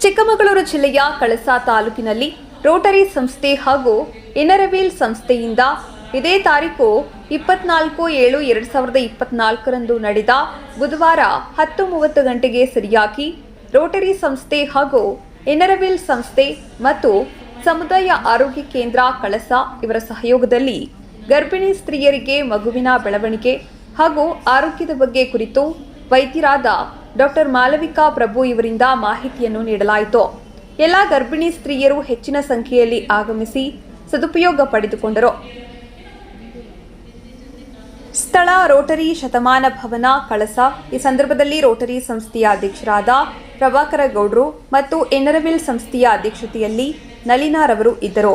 ಚಿಕ್ಕಮಗಳೂರು ಜಿಲ್ಲೆಯ ಕಳಸಾ ತಾಲೂಕಿನಲ್ಲಿ ರೋಟರಿ ಸಂಸ್ಥೆ ಹಾಗೂ ಇನರವೇಲ್ ಸಂಸ್ಥೆಯಿಂದ ಇದೇ ತಾರೀಕು ಇಪ್ಪತ್ನಾಲ್ಕು ಏಳು ಎರಡು ಸಾವಿರದ ಇಪ್ಪತ್ನಾಲ್ಕರಂದು ನಡೆದ ಬುಧವಾರ ಹತ್ತು ಮೂವತ್ತು ಗಂಟೆಗೆ ಸರಿಯಾಗಿ ರೋಟರಿ ಸಂಸ್ಥೆ ಹಾಗೂ ಇನರವಿಲ್ ಸಂಸ್ಥೆ ಮತ್ತು ಸಮುದಾಯ ಆರೋಗ್ಯ ಕೇಂದ್ರ ಕಳಸ ಇವರ ಸಹಯೋಗದಲ್ಲಿ ಗರ್ಭಿಣಿ ಸ್ತ್ರೀಯರಿಗೆ ಮಗುವಿನ ಬೆಳವಣಿಗೆ ಹಾಗೂ ಆರೋಗ್ಯದ ಬಗ್ಗೆ ಕುರಿತು ವೈದ್ಯರಾದ ಡಾಕ್ಟರ್ ಮಾಲವಿಕಾ ಪ್ರಭು ಇವರಿಂದ ಮಾಹಿತಿಯನ್ನು ನೀಡಲಾಯಿತು. ಎಲ್ಲ ಗರ್ಭಿಣಿ ಸ್ತ್ರೀಯರು ಹೆಚ್ಚಿನ ಸಂಖ್ಯೆಯಲ್ಲಿ ಆಗಮಿಸಿ ಸದುಪಯೋಗ ಪಡೆದುಕೊಂಡರು. ಸ್ಥಳ ರೋಟರಿ ಶತಮಾನ ಭವನ ಕಳಸ, ಈ ಸಂದರ್ಭದಲ್ಲಿ ರೋಟರಿ ಸಂಸ್ಥೆಯ ಅಧ್ಯಕ್ಷರಾದ ಪ್ರಭಾಕರ ಗೌಡ್ರು ಮತ್ತು ಎನ್ನರವಿಲ್ ಸಂಸ್ಥೆಯ ಅಧ್ಯಕ್ಷತೆಯಲ್ಲಿ ನಲಿನಾರವರು ಇದ್ದರು.